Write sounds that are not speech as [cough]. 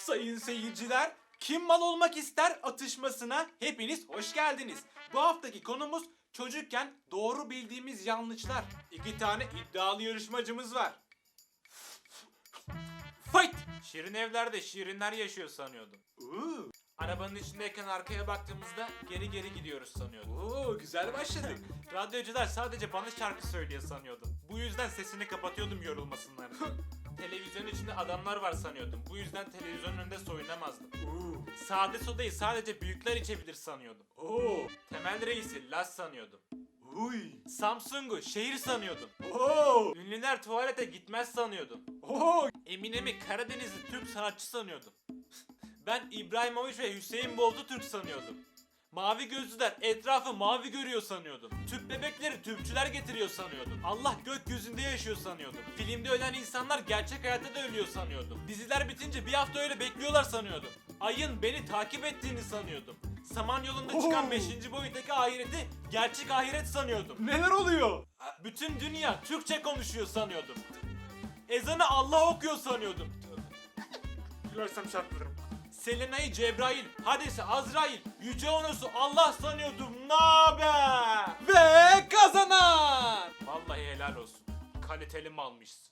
Sayın seyirciler, kim mal olmak ister atışmasına hepiniz hoş geldiniz. Bu haftaki konumuz çocukken doğru bildiğimiz yanlışlar. İki tane iddialı yarışmacımız var. Fight! Şirin evlerde şirinler yaşıyor sanıyordum. Oo, Arabanın içindeyken arkaya baktığımızda geri geri gidiyoruz sanıyordum. oo, güzel başladık. Radyocular sadece bana şarkı söylüyor sanıyordum. Bu yüzden sesini kapatıyordum yorulmasınlar diye. [laughs] İçinde adamlar var sanıyordum. Bu yüzden televizyonun önünde soyunamazdım. Oo, Sade sodayı sadece büyükler içebilir sanıyordum. oo, Temel reisi Las sanıyordum. uy, Samsung'u şehir sanıyordum. oo, Ünlüler tuvalete gitmez sanıyordum. oo, Eminem'i Karadenizli Türk sanatçı sanıyordum. Ben İbrahimovic ve Hüseyin Bolt'u Türk sanıyordum. Mavi gözlüler etrafı mavi görüyor sanıyordum. Tüp bebekleri tüpçüler getiriyor sanıyordum. Allah gökyüzünde yaşıyor sanıyordum. Filmde ölen insanlar gerçek hayatta da ölüyor sanıyordum. Diziler bitince bir hafta öyle bekliyorlar sanıyordum. Ayın beni takip ettiğini sanıyordum. Samanyolu'nda çıkan Oo. 5. boyuttaki ahireti gerçek ahiret sanıyordum. neler oluyor? Bütün dünya Türkçe konuşuyor sanıyordum. Ezanı Allah okuyor sanıyordum. Gülersem çarpılırım. Selena'yı Cebrail, Hades'i Azrail, Yüce Onos'u Allah sanıyordum. Naber? Ve kazanan! Vallahi helal olsun. Kaliteli malmışsın.